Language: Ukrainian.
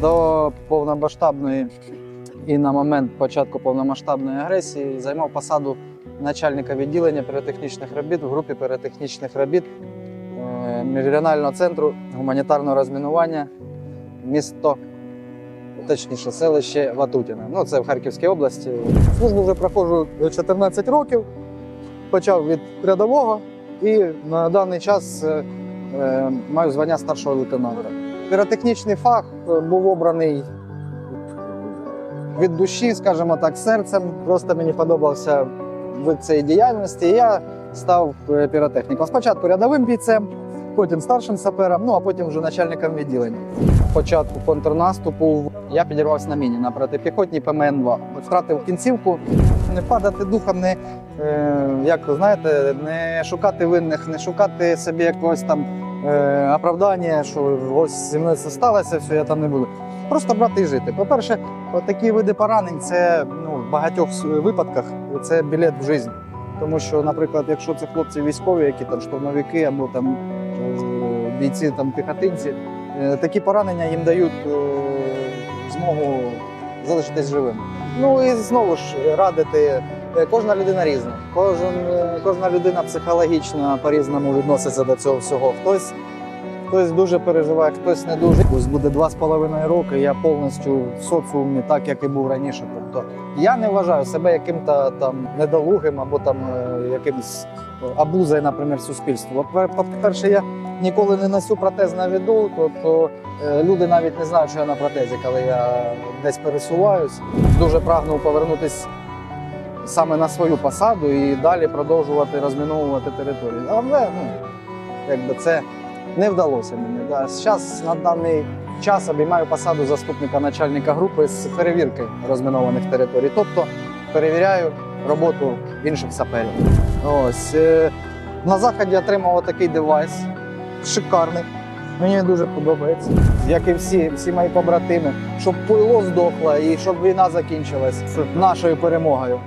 До повномасштабної і на момент початку повномасштабної агресії займав посаду начальника відділення піротехнічних робіт в групі піротехнічних робіт е, міжрегіонального центру гуманітарного розмінування місто, точніше, селище Ватутіне. Ну, це в Харківській області. Службу вже проходжу 14 років. Почав від рядового і на даний час е, е, маю звання старшого лейтенанта. Піротехнічний фах е, був обраний від душі, скажімо так, серцем. Просто мені подобався вид цієї діяльності. І я став е, піротехніком. Спочатку рядовим бійцем, потім старшим сапером, ну а потім вже начальником відділення. Початку контрнаступу я підірвався на міні на протипіхотній ПМН-2. Втратив кінцівку, не падати духом, не е, як знаєте, не шукати винних, не шукати собі якогось там е, оправдання, що ось зі мною це сталося, все, я там не буду. Просто брати і жити. По-перше, такі види поранень це ну, в багатьох випадках це білет в життя. Тому що, наприклад, якщо це хлопці військові, які там штурмовики або там е, бійці там піхотинці, е, такі поранення їм дають змогу залишитись живим. Ну і знову ж радити. Е, Кожна людина різна, Кожен, е, кожна людина психологічно по-різному відноситься до цього всього. Хтось, хтось дуже переживає, хтось не дуже. Ось буде два з половиною роки. Я повністю в соціумі, так як і був раніше. Тобто я не вважаю себе яким-то там недолугим або там е, якимсь абузою, наприклад, суспільству. От, По-перше, я ніколи не носю протез на віду, тобто люди навіть не знають, що я на протезі, коли я десь пересуваюсь. Дуже прагнув повернутися саме на свою посаду і далі продовжувати розміновувати територію. Але ну, якби це не вдалося мені. Да. Зараз на даний час обіймаю посаду заступника начальника групи з перевірки розмінованих територій. Тобто перевіряю роботу інших саперів. Ось е, на заході отримав такий девайс, шикарний. Мені дуже подобається. Як і всі, всі мої побратими, щоб пуйло здохло і щоб війна закінчилась нашою перемогою.